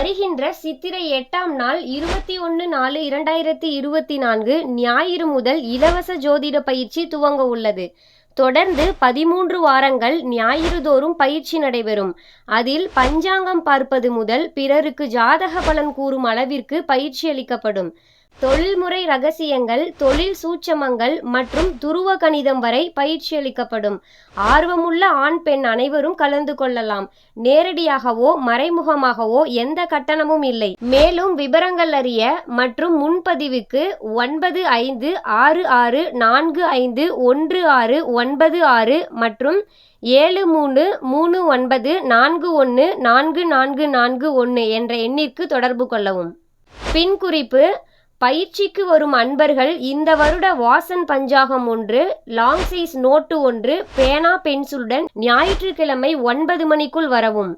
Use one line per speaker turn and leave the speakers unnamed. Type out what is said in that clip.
வருகின்ற சித்திரை எட்டாம் நாள் இருபத்தி ஒன்று நாலு இரண்டாயிரத்தி இருபத்தி நான்கு ஞாயிறு முதல் இலவச ஜோதிட பயிற்சி துவங்க உள்ளது. தொடர்ந்து பதிமூன்று வாரங்கள் ஞாயிறுதோறும் பயிற்சி நடைபெறும். அதில் பஞ்சாங்கம் பார்ப்பது முதல் பிறருக்கு ஜாதக பலன் கூறும் அளவிற்கு பயிற்சி அளிக்கப்படும். தொழில்முறை ரகசியங்கள் தொழில் சூட்சமங்கள் மற்றும் துருவ கணிதம் வரை பயிற்சி அளிக்கப்படும். ஆர்வமுள்ள ஆண் பெண் அனைவரும் கலந்து கொள்ளலாம். நேரடியாகவோ மறைமுகமாகவோ எந்த கட்டணமும் இல்லை. மேலும் விவரங்கள் அறிய மற்றும் முன்பதிவுக்கு ஒன்பது ஐந்து ஆறு ஆறு நான்கு ஐந்து ஒன்று ஆறு ஒன்பது ஆறு மற்றும் ஏழு மூணு மூணு ஒன்பது நான்கு ஒன்று நான்கு நான்கு நான்கு ஒன்று என்ற எண்ணிற்கு தொடர்பு கொள்ளவும். பின் குறிப்பு பயிற்சிக்கு வரும் அன்பர்கள் இந்த வருட வாசன் பஞ்சாகம் ஒன்று லாங் சைஸ் நோட்டு ஒன்று பேனா பென்சிலுடன் ஞாயிற்றுக்கிழமை ஒன்பது மணிக்குள் வரவும்.